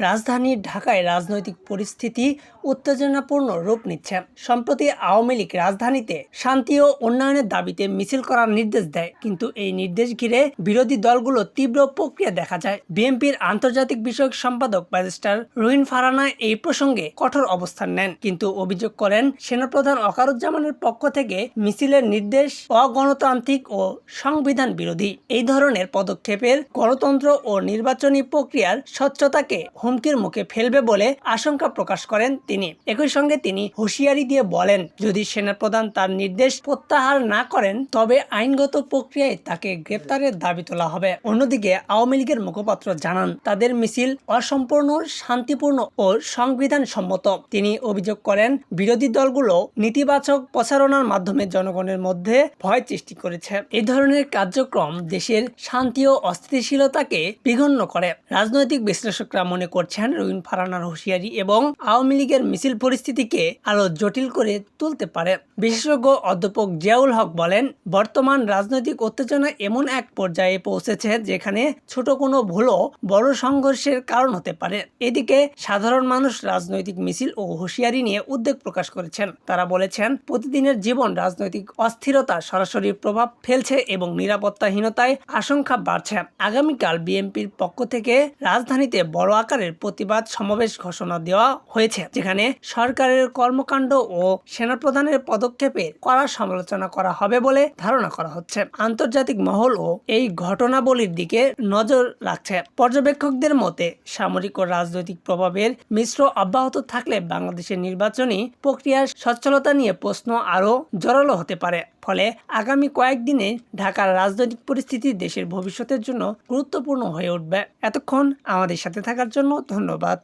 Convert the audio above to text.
রাজধানী ঢাকায় রাজনৈতিক পরিস্থিতি উত্তেজনাপূর্ণ রূপ নিচ্ছে। সম্প্রতি আওয়ামী লীগ রাজধানীতে শান্তি ও উন্নয়নের দাবিতে মিছিল করার নির্দেশ দেয়। কিন্তু এই নির্দেশ ঘিরে বিরোধী দলগুলো তীব্র প্রক্রিয়া দেখা যায়। বিএনপির আন্তর্জাতিক বিষয়ক সম্পাদক ব্যারিস্টার রুহিন ফারানা এই প্রসঙ্গে কঠোর অবস্থান নেন। কিন্তু অভিযোগ করেন, সেনাপ্রধান অকারুজ্জামানের পক্ষ থেকে মিছিলের নির্দেশ অগণতান্ত্রিক ও সংবিধান বিরোধী। এই ধরনের পদক্ষেপের গণতন্ত্র ও নির্বাচনী প্রক্রিয়ার স্বচ্ছতাকে হুমকির মুখে ফেলবে বলে আশঙ্কা প্রকাশ করেন তিনি। একই সঙ্গে তিনি হুঁশিয়ারি দিয়ে বলেন, যদি সেনাপ্রধান তার নির্দেশ প্রত্যাহার না করেন, তবে আইনগত প্রক্রিয়ায় তাকে গ্রেপ্তারের দাবি তোলা হবে। অন্যদিকে আওয়ামী লীগের মুখপাত্র জানান, তাদের মিছিল অসম্পূর্ণ, শান্তিপূর্ণ ও সংবিধান সম্মত তিনি অভিযোগ করেন, বিরোধী দলগুলো নেতিবাচক প্রচারণার মাধ্যমে জনগণের মধ্যে ভয় সৃষ্টি করেছে। এই ধরনের কার্যক্রম দেশের শান্তি ও অস্থিতিশীলতাকে বিঘন্ন করে। রাজনৈতিক বিশ্লেষকরা মনে করছেন রুইন ফারানার হুঁশিয়ারি এবং আওয়ামী লীগের মিছিল পরিস্থিতিকে আরও জটিল করে তুলতে পারে। বিশেষজ্ঞ অধ্যাপক জিয়াউল হক বলেন, বর্তমান রাজনৈতিক উত্তেজনা এমন এক পর্যায়ে পৌঁছেছে যেখানে ছোট কোনো ভুলও বড় সংঘর্ষের কারণ হতে পারে। এদিকে সাধারণ মানুষ রাজনৈতিক মিছিল ও হুঁশিয়ারি নিয়ে উদ্বেগ প্রকাশ করেছেন। তারা বলেছেন, প্রতিদিনের জীবন রাজনৈতিক অস্থিরতা সরাসরি প্রভাব ফেলছে এবং নিরাপত্তাহীনতায় আশঙ্কা বাড়ছে। আগামীকাল বিএনপির পক্ষ থেকে রাজধানীতে বড় আকারের প্রতিবাদ সমাবেশ ঘোষণা দেওয়া হয়েছে, যেখানে সরকারের কর্মকাণ্ড ও সেনাপ্রধানের পদক্ষেপের কড়া সমালোচনা করা হবে বলে ধারণা করা হচ্ছে। আন্তর্জাতিক মহল ও এই ঘটনাবলীর দিকে নজর রাখছে। পর্যবেক্ষকদের মতে, সামরিক ও রাজনৈতিক প্রভাবের মিশ্র অব্যাহত থাকলে বাংলাদেশের নির্বাচনী প্রক্রিয়ার সচ্ছলতা নিয়ে প্রশ্ন আরও জোরালো হতে পারে। ফলে আগামী কয়েকদিনে ঢাকার রাজনৈতিক পরিস্থিতি দেশের ভবিষ্যতের জন্য গুরুত্বপূর্ণ হয়ে উঠবে। এতক্ষণ আমাদের সাথে থাকার জন্য ধন্যবাদ।